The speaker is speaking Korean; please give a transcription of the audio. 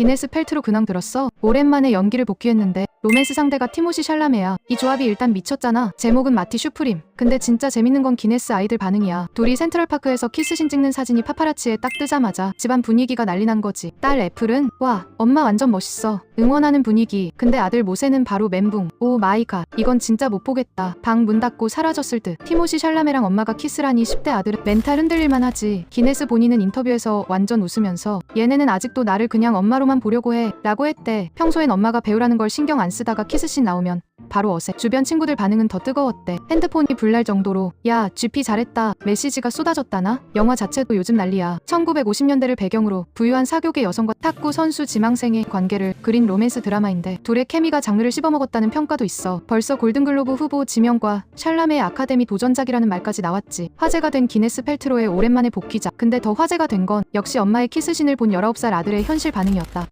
기네스 펠트로 근황 들었어? 오랜만에 연기를 복귀했는데 로맨스 상대가 티모시 샬라메야. 이 조합이 일단 미쳤잖아. 제목은 마티 슈프림. 근데 진짜 재밌는 건 기네스 아이들 반응이야. 둘이 센트럴파크에서 키스신 찍는 사진이 파파라치에 딱 뜨자마자 집안 분위기가 난리 난 거지. 딸 애플은 와 엄마 완전 멋있어. 응원하는 분위기. 근데 아들 모세는 바로 멘붕. 오 마이 갓. 이건 진짜 못 보겠다. 방 문 닫고 사라졌을 듯. 티모시 샬라메랑 엄마가 키스라니 10대 아들 은 멘탈 흔들릴만 하지. 기네스 본인은 인터뷰에서 완전 웃으면서 얘네는 아직도 나를 그냥 엄마로만 보려고 해. 라고 했대. 평소엔 엄마가 배우라는 걸 신경 안 쓰다가 키스씬 나오면 바로 어색. 주변 친구들 반응은 더 뜨거웠대. 핸드폰이 불날 정도로 야 GP 잘했다. 메시지가 쏟아졌다나? 영화 자체도 요즘 난리야. 1950년대를 배경으로 부유한 사교계 여성과 탁구 선수 지망생의 관계를 그린 로맨스 드라마인데 둘의 케미가 장르를 씹어먹었다는 평가도 있어. 벌써 골든글로브 후보 지명과 샬라메의 아카데미 도전작이라는 말까지 나왔지. 화제가 된 기네스 펠트로의 오랜만의 복귀작. 근데 더 화제가 된 건 역시 엄마의 키스신을 본 19살 아들의 현실 반응이었다.